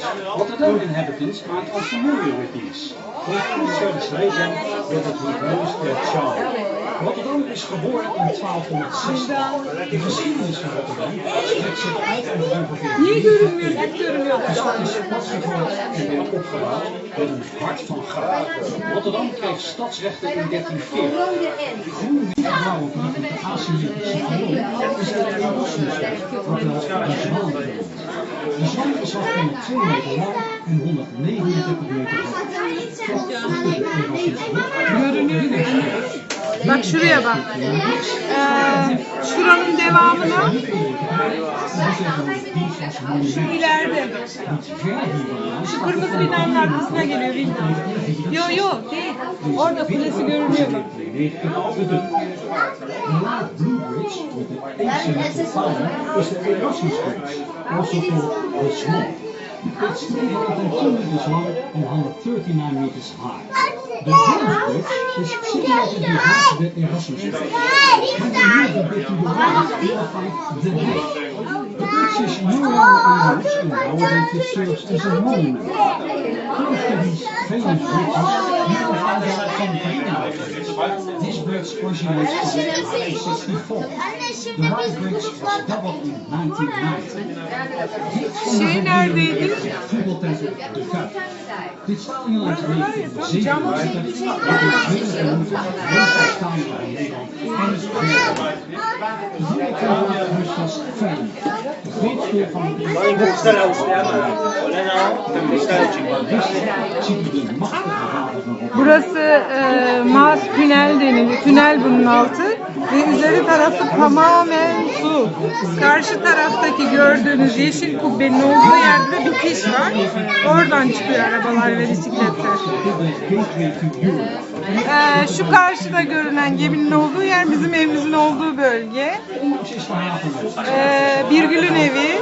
Rotterdam inhabitants aren't unfamiliar with these. They translate them that it would lose their charm. Rotterdam is geboren in 1260. De geschiedenis van Rotterdam strekt zich uit over ongeveer de stad is platgevallen en weer opgebouwd met een hart van goud. Rotterdam kreeg stadsrechten in 1340. Groen, en de asymmetrische is de Erasmusweg, wat wel de Zwaan genoemd. Meter lang en 139 meter Erasmusbrug Görünüyor. Bak şuraya bak. Ee, şuranın devamına şu ileride. Şu kırmızı binanın arkasına geliyor villa. Yo yo değil. Orada kulesi görünüyor bak. With the column is the Erasmus Bridge, also called the Swan. It's 302 meters long and 139 meters high. The bridge is situated behind the Erasmus Bridge. When you move a bit to the right, find the Weg. The bridge is longer in use and nowadays it serves as a monument. Close to these famous bridges, a Fontaine bridge. This bridge originates from 1864. The right bridge was doubled in 1990. Dit Şey neredeydi? voetbaltempel De Kuip. Dit stadion uit Burası var ya, 1907 cam dat şey bir şey is tweede route van stadion van Nederland en. Hier kan je rust als Feyenoord. De grootste van ziet u de machtige. Burası e, Maas Tünel deniliyor. Tünel bunun altı. Ve üzeri tarafı tamamen su. Karşı taraftaki gördüğünüz yeşil kubbenin olduğu yerde bir bitiş var. Oradan çıkıyor arabalar ve bisikletler. The gateway to Europe. E, şu karşıda görünen geminin olduğu yer bizim evimizin olduğu bölge. Onlangs is de haven uit. E, Birgül'ün evi.